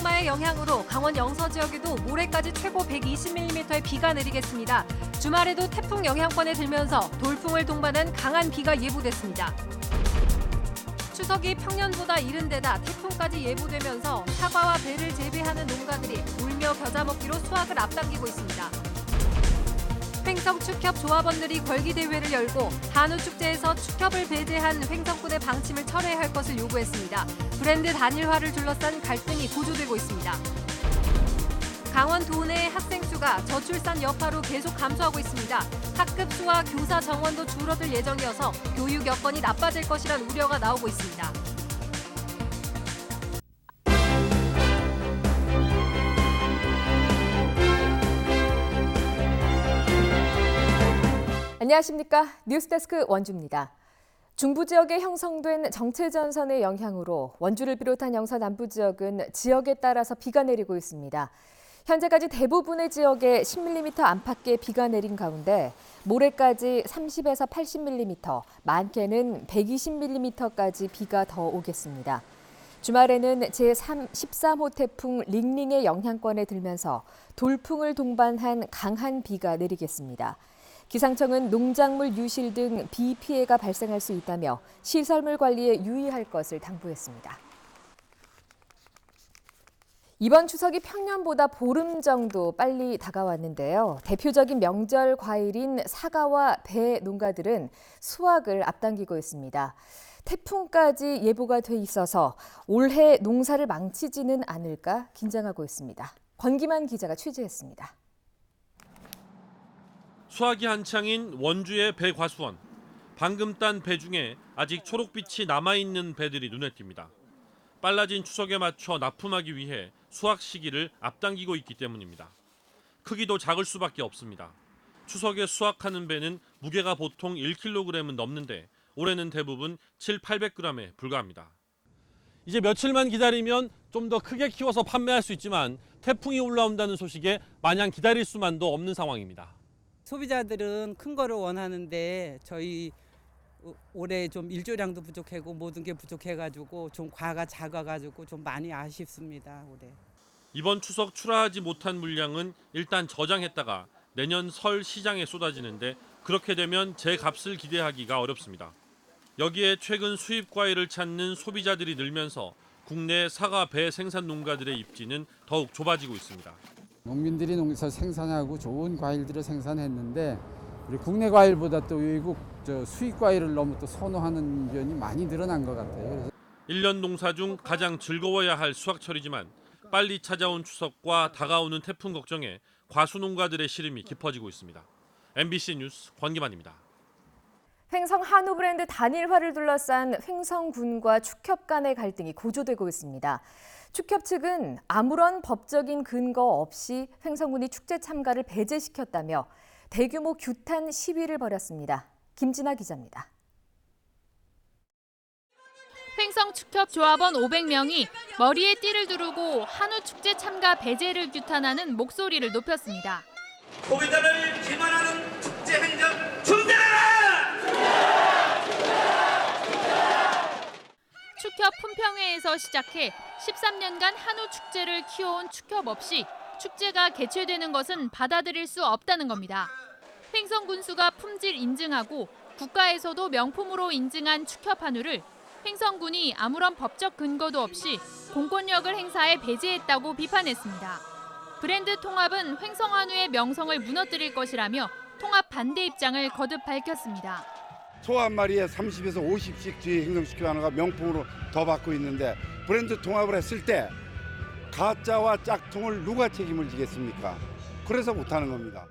장마의 영향으로 강원 영서 지역에도 모레까지 최고 120mm의 비가 내리겠습니다. 주말에도 태풍 영향권에 들면서 돌풍을 동반한 강한 비가 예보됐습니다. 추석이 평년보다 이른 데다 태풍까지 예보되면서 사과와 배를 재배하는 농가들이 울며 겨자 먹기로 수확을 앞당기고 있습니다. 횡성 축협 조합원들이 걸기 대회를 열고 한우 축제에서 축협을 배제한 횡성군의 방침을 철회해야 할 것을 요구했습니다. 브랜드 단일화를 둘러싼 갈등이 고조되고 있습니다. 강원 도내 학생 수가 저출산 여파로 계속 감소하고 있습니다. 학급 수와 교사 정원도 줄어들 예정이어서 교육 여건이 나빠질 것이란 우려가 나오고 있습니다. 안녕하십니까. 뉴스데스크 원주입니다. 중부 지역에 형성된 정체전선의 영향으로 원주를 비롯한 영서 남부 지역은 지역에 따라서 비가 내리고 있습니다. 현재까지 대부분의 지역에 10mm 안팎의 비가 내린 가운데 모레까지 30에서 80mm, 많게는 120mm까지 비가 더 오겠습니다. 주말에는 제13호 태풍 링링의 영향권에 들면서 돌풍을 동반한 강한 비가 내리겠습니다. 기상청은 농작물 유실 등 비 피해가 발생할 수 있다며 시설물 관리에 유의할 것을 당부했습니다. 이번 추석이 평년보다 보름 정도 빨리 다가왔는데요. 대표적인 명절 과일인 사과와 배 농가들은 수확을 앞당기고 있습니다. 태풍까지 예보가 돼 있어서 올해 농사를 망치지는 않을까 긴장하고 있습니다. 권기만 기자가 취재했습니다. 수확이 한창인 원주의 배 과수원. 방금 딴 배 중에 아직 초록빛이 남아있는 배들이 눈에 띕니다. 빨라진 추석에 맞춰 납품하기 위해 수확 시기를 앞당기고 있기 때문입니다. 크기도 작을 수밖에 없습니다. 추석에 수확하는 배는 무게가 보통 1kg은 넘는데 올해는 대부분 7, 800g에 불과합니다. 이제 며칠만 기다리면 좀 더 크게 키워서 판매할 수 있지만 태풍이 올라온다는 소식에 마냥 기다릴 수만도 없는 상황입니다. 소비자들은 큰 거를 원하는데 저희 어, 올해 좀 일조량도 부족하고 모든 게 부족해가지고 좀 과가 작아가지고 좀 많이 아쉽습니다 올해. 이번 추석 출하하지 못한 물량은 일단 저장했다가 내년 설 시장에 쏟아지는데 그렇게 되면 제 값을 기대하기가 어렵습니다. 여기에 최근 수입 과일을 찾는 소비자들이 늘면서 국내 사과 배 생산 농가들의 입지는 더욱 좁아지고 있습니다. 농민들이 농사 생산하고 좋은 과일들을 생산했는데 우리 국내 과일보다 또 외국 저 수입 과일을 너무 또 선호하는 면이 많이 늘어난 것 같아요. 1년 농사 중 가장 즐거워야 할 수확철이지만 빨리 찾아온 추석과 다가오는 태풍 걱정에 과수 농가들의 시름이 깊어지고 있습니다. MBC 뉴스 권기만입니다. 횡성 한우 브랜드 단일화를 둘러싼 횡성군과 축협 간의 갈등이 고조되고 있습니다. 축협 측은 아무런 법적인 근거 없이 횡성군이 축제 참가를 배제시켰다며 대규모 규탄 시위를 벌였습니다. 김진아 기자입니다. 횡성 축협 조합원 500명이 머리에 띠를 두르고 한우 축제 참가 배제를 규탄하는 목소리를 높였습니다. 소비자를 기만하는 축제 행정 중단하라! 축협 품평회에서 시작해 13년간 한우 축제를 키워온 축협 없이 축제가 개최되는 것은 받아들일 수 없다는 겁니다. 횡성 군수가 품질 인증하고 국가에서도 명품으로 인증한 축협 한우를 횡성군이 아무런 법적 근거도 없이 공권력을 행사해 배제했다고 비판했습니다. 브랜드 통합은 횡성 한우의 명성을 무너뜨릴 것이라며 통합 반대 입장을 거듭 밝혔습니다. 소 한 마리에 30에서 50씩 뒤에 행성시켜 하나가 명품으로 더 받고 있는데 브랜드 통합을 했을 때 가짜와 짝퉁을 누가 책임을 지겠습니까? 그래서 못하는 겁니다.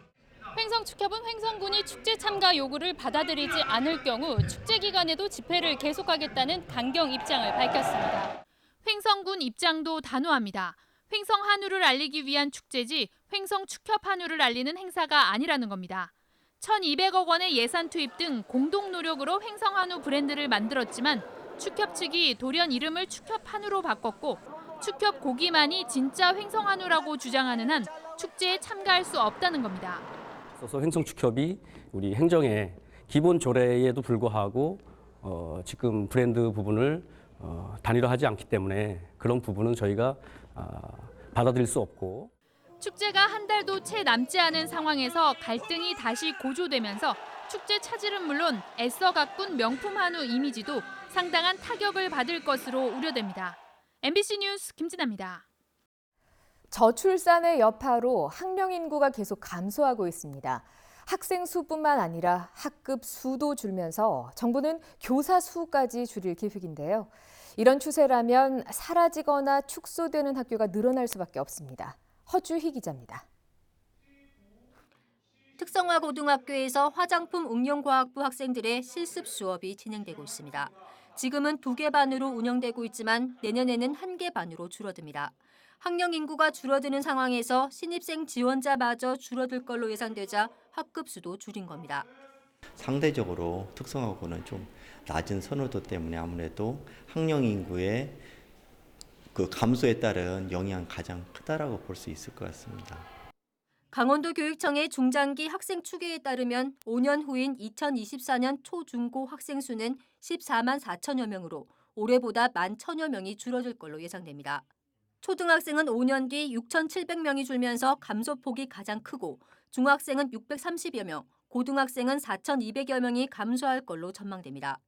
횡성 축협은 횡성군이 축제 참가 요구를 받아들이지 않을 경우 축제 기간에도 집회를 계속하겠다는 강경 입장을 밝혔습니다. 횡성군 입장도 단호합니다. 횡성 한우를 알리기 위한 축제지 횡성 축협 한우를 알리는 행사가 아니라는 겁니다. 1,200억 원의 예산 투입 등 공동 노력으로 횡성 한우 브랜드를 만들었지만 축협 측이 돌연 이름을 축협 한우로 바꿨고 축협 고기만이 진짜 횡성 한우라고 주장하는 한 축제에 참가할 수 없다는 겁니다. 그래서 횡성 축협이 우리 행정의 기본 조례에도 불구하고 어, 지금 브랜드 부분을 어, 단일화하지 않기 때문에 그런 부분은 저희가 아, 받아들일 수 없고 축제가 한 달도 채 남지 않은 상황에서 갈등이 다시 고조되면서 축제 차질은 물론 애써 가꾼 명품 한우 이미지도 상당한 타격을 받을 것으로 우려됩니다. MBC 뉴스 김진아입니다. 저출산의 여파로 학령 인구가 계속 감소하고 있습니다. 학생 수뿐만 아니라 학급 수도 줄면서 정부는 교사 수까지 줄일 계획인데요. 이런 추세라면 사라지거나 축소되는 학교가 늘어날 수밖에 없습니다. 허주희 기자입니다. 특성화 고등학교에서 화장품 응용과학부 학생들의 실습 수업이 진행되고 있습니다. 지금은 두 개 반으로 운영되고 있지만 내년에는 한 개 반으로 줄어듭니다. 학령 인구가 줄어드는 상황에서 신입생 지원자마저 줄어들 걸로 예상되자 학급 수도 줄인 겁니다. 상대적으로 특성화고는 좀 낮은 선호도 때문에 아무래도 학령 인구의 그 감소에 따른 영향 가장 크다라고 볼 수 있을 것 같습니다. 강원도 교육청의 중장기 학생 추계에 따르면 5년 후인 2024년 초중고 학생 수는 14만 4천여 명으로 올해보다 1만 천여 명이 줄어들 걸로 예상됩니다. 초등학생은 5년 뒤 6,700명이 줄면서 감소폭이 가장 크고 중학생은 630여 명, 고등학생은 4,200여 명이 감소할 걸로 전망됩니다.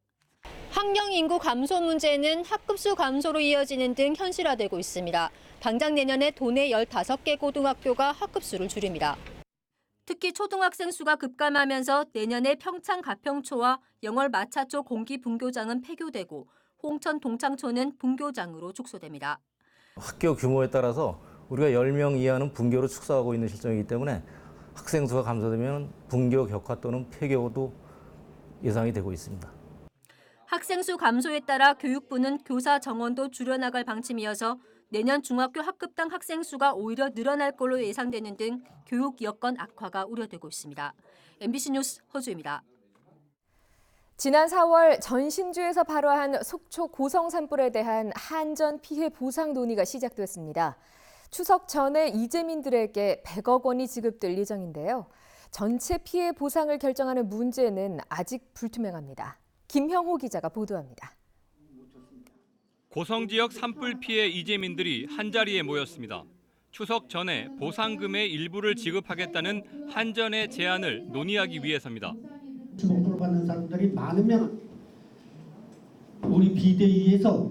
학령 인구 감소 문제는 학급수 감소로 이어지는 등 현실화되고 있습니다. 당장 내년에 도내 15개 고등학교가 학급수를 줄입니다. 특히 초등학생 수가 급감하면서 내년에 평창 가평초와 영월 마차초 공기 분교장은 폐교되고 홍천 동창초는 분교장으로 축소됩니다. 학교 규모에 따라서 우리가 10명 이하는 분교로 축소하고 있는 실정이기 때문에 학생 수가 감소되면 분교 격화 또는 폐교도 예상이 되고 있습니다. 학생 수 감소에 따라 교육부는 교사 정원도 줄여나갈 방침이어서 내년 중학교 학급당 학생 수가 오히려 늘어날 걸로 예상되는 등 교육 여건 악화가 우려되고 있습니다. MBC 뉴스 허주입니다. 지난 4월 전신주에서 발화한 속초 고성 산불에 대한 한전 피해 보상 논의가 시작됐습니다. 추석 전에 이재민들에게 100억 원이 지급될 예정인데요. 전체 피해 보상을 결정하는 문제는 아직 불투명합니다. 김형호 기자가 보도합니다. 고성 지역 산불 피해 이재민들이 한자리에 모였습니다. 추석 전에 보상금의 일부를 지급하겠다는 한전의 제안을 논의하기 위해서입니다. 15% 받는 사람들이 많으면 우리 비대위에서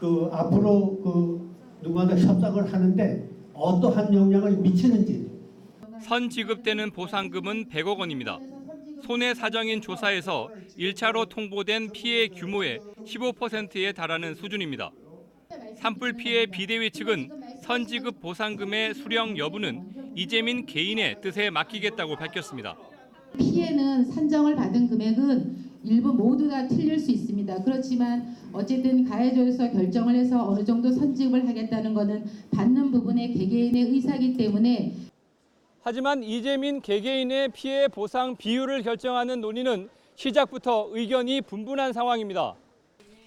그 앞으로 그 누구한테 협상을 하는데 어떠한 영향을 미치는지 선 지급되는 보상금은 100억 원입니다. 손해 사정인 조사에서 1차로 통보된 피해 규모의 15%에 달하는 수준입니다. 산불 피해 비대위 측은 선지급 보상금의 수령 여부는 이재민 개인의 뜻에 맡기겠다고 밝혔습니다. 피해는 산정을 받은 금액은 일부 모두 다 틀릴 수 있습니다. 그렇지만 어쨌든 가해자로서 결정을 해서 어느 정도 선지급을 하겠다는 것은 받는 부분의 개개인의 의사이기 때문에 하지만 이재민 개개인의 피해 보상 비율을 결정하는 논의는 시작부터 의견이 분분한 상황입니다.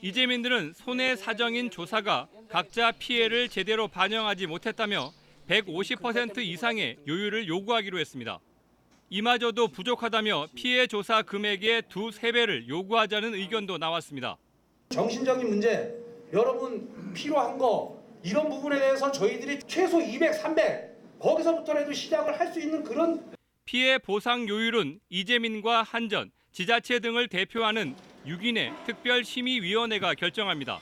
이재민들은 손해 사정인 조사가 각자 피해를 제대로 반영하지 못했다며 150% 이상의 요율을 요구하기로 했습니다. 이마저도 부족하다며 피해 조사 금액의 두 세 배를 요구하자는 의견도 나왔습니다. 정신적인 문제, 여러분 필요한 거 이런 부분에 대해서 저희들이 최소 200, 300 거기서부터라도 시작을 할 수 있는 그런 피해 보상 요율은 이재민과 한전, 지자체 등을 대표하는 6인의 특별심의위원회가 결정합니다.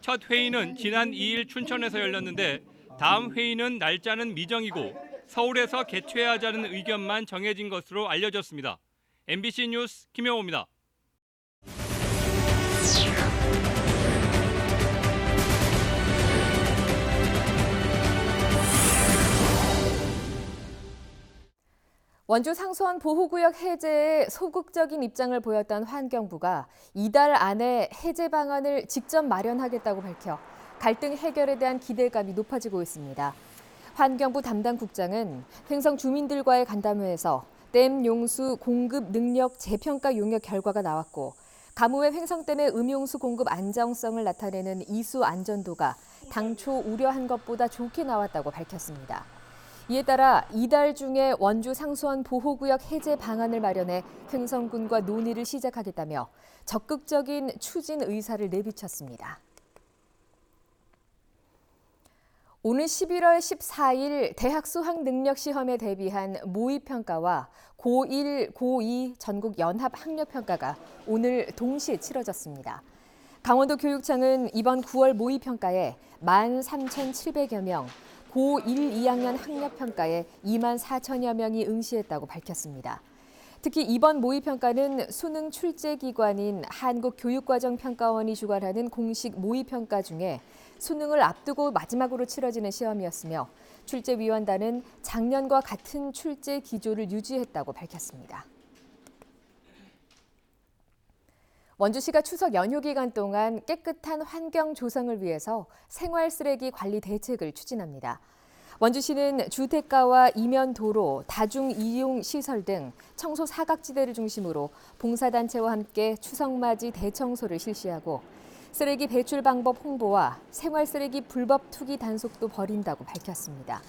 첫 회의는 지난 2일 춘천에서 열렸는데 다음 회의는 날짜는 미정이고 서울에서 개최하자는 의견만 정해진 것으로 알려졌습니다. MBC 뉴스 김영호입니다. 원주 상수원 보호구역 해제에 소극적인 입장을 보였던 환경부가 이달 안에 해제 방안을 직접 마련하겠다고 밝혀 갈등 해결에 대한 기대감이 높아지고 있습니다. 환경부 담당 국장은 횡성 주민들과의 간담회에서 댐 용수 공급 능력 재평가 용역 결과가 나왔고 가뭄의 횡성댐의 음용수 공급 안정성을 나타내는 이수 안전도가 당초 우려한 것보다 좋게 나왔다고 밝혔습니다. 이에 따라 이달 중에 원주 상수원 보호구역 해제 방안을 마련해 횡성군과 논의를 시작하겠다며 적극적인 추진 의사를 내비쳤습니다. 오는 11월 14일 대학 수학 능력 시험에 대비한 모의 평가와 고1, 고2 전국 연합 학력 평가가 오늘 동시에 치러졌습니다. 강원도 교육청은 이번 9월 모의 평가에 13,700여 명, 고1, 2학년 학력 평가에 2만 4천여 명이 응시했다고 밝혔습니다. 특히 이번 모의 평가는 수능 출제 기관인 한국교육과정평가원이 주관하는 공식 모의 평가 중에 수능을 앞두고 마지막으로 치러지는 시험이었으며 출제위원단은 작년과 같은 출제 기조를 유지했다고 밝혔습니다. 원주시가 추석 연휴 기간 동안 깨끗한 환경 조성을 위해서 생활 쓰레기 관리 대책을 추진합니다. 원주시는 주택가와 이면 도로, 다중 이용 시설 등 청소 사각지대를 중심으로 봉사단체와 함께 추석맞이 대청소를 실시하고 쓰레기 배출 방법 홍보와 생활 쓰레기 불법 투기 단속도 벌인다고 밝혔습니다.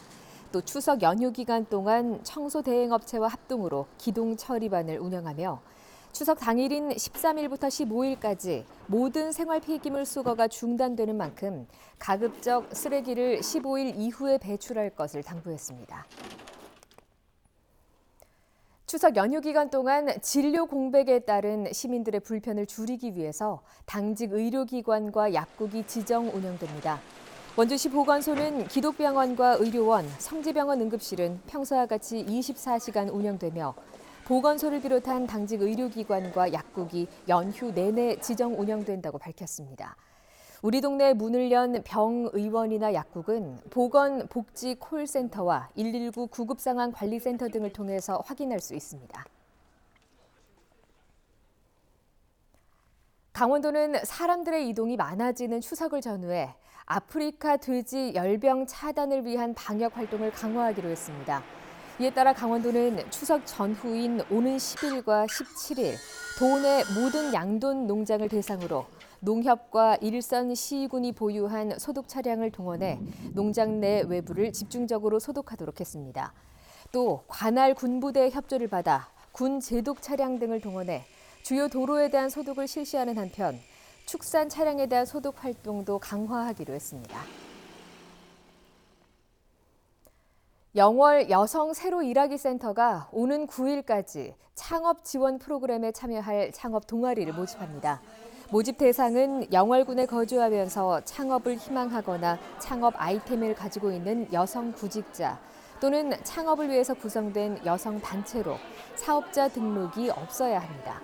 또 추석 연휴 기간 동안 청소 대행 업체와 합동으로 기동 처리반을 운영하며 추석 당일인 13일부터 15일까지 모든 생활 폐기물 수거가 중단되는 만큼 가급적 쓰레기를 15일 이후에 배출할 것을 당부했습니다. 추석 연휴 기간 동안 진료 공백에 따른 시민들의 불편을 줄이기 위해서 당직 의료기관과 약국이 지정 운영됩니다. 원주시 보건소는 기독병원과 의료원, 성지병원 응급실은 평소와 같이 24시간 운영되며 보건소를 비롯한 당직 의료기관과 약국이 연휴 내내 지정 운영된다고 밝혔습니다. 우리 동네 문을 연 병의원이나 약국은 보건복지 콜센터와 119 구급상황 관리센터 등을 통해서 확인할 수 있습니다. 강원도는 사람들의 이동이 많아지는 추석을 전후해 아프리카 돼지 열병 차단을 위한 방역 활동을 강화하기로 했습니다. 이에 따라 강원도는 추석 전후인 오는 10일과 17일 도내 모든 양돈 농장을 대상으로 농협과 일선 시군이 보유한 소독 차량을 동원해 농장 내 외부를 집중적으로 소독하도록 했습니다. 또 관할 군부대의 협조를 받아 군 제독 차량 등을 동원해 주요 도로에 대한 소독을 실시하는 한편 축산 차량에 대한 소독 활동도 강화하기로 했습니다. 영월 여성 새로 일하기 센터가 오는 9일까지 창업 지원 프로그램에 참여할 창업 동아리를 모집합니다. 모집 대상은 영월군에 거주하면서 창업을 희망하거나 창업 아이템을 가지고 있는 여성 구직자 또는 창업을 위해서 구성된 여성 단체로 사업자 등록이 없어야 합니다.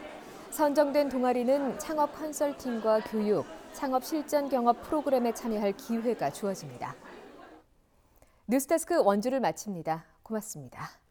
선정된 동아리는 창업 컨설팅과 교육, 창업 실전 경업 프로그램에 참여할 기회가 주어집니다. 뉴스데스크 원주를 마칩니다. 고맙습니다.